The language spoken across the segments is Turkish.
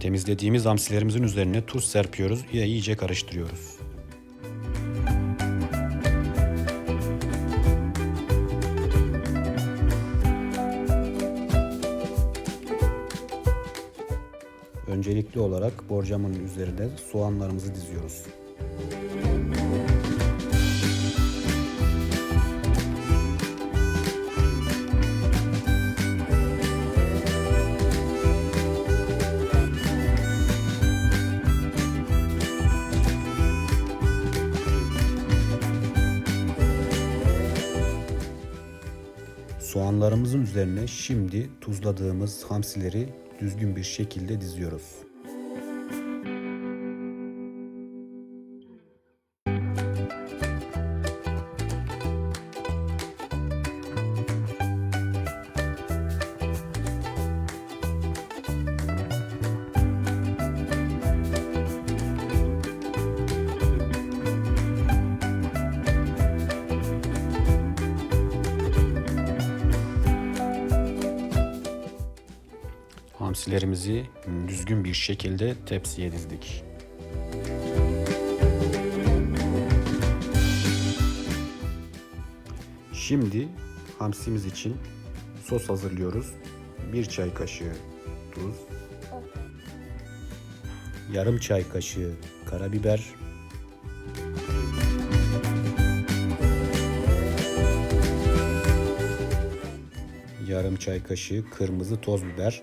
Temizlediğimiz hamsilerimizin üzerine tuz serpiyoruz ve iyice karıştırıyoruz. Öncelikli olarak borcamın üzerine soğanlarımızı diziyoruz. Soğanlarımızın üzerine şimdi tuzladığımız hamsileri düzgün bir şekilde diziyoruz. Hamsilerimizi düzgün bir şekilde tepsiye dizdik. Şimdi hamsimiz için sos hazırlıyoruz. Bir çay kaşığı tuz, yarım çay kaşığı karabiber, yarım çay kaşığı kırmızı toz biber,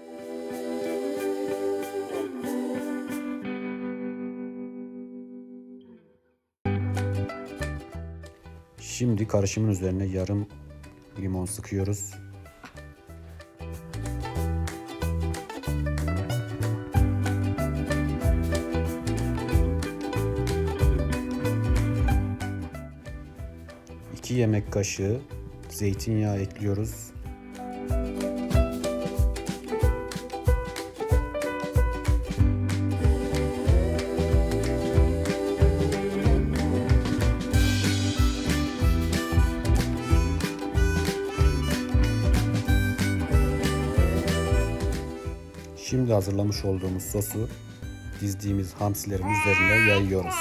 Şimdi karışımın üzerine yarım limon sıkıyoruz. İki yemek kaşığı zeytinyağı ekliyoruz. Şimdi hazırlamış olduğumuz sosu dizdiğimiz hamsilerin üzerine yayıyoruz.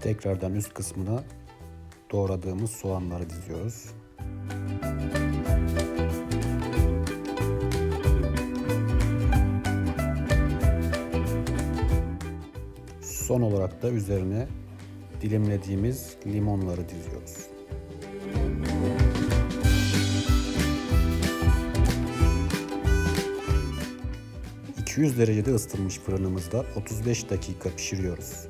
Tekrardan üst kısmına doğradığımız soğanları diziyoruz. Son olarak da üzerine dilimlediğimiz limonları diziyoruz. ...200 derecede ısıtılmış fırınımızda 35 dakika pişiriyoruz.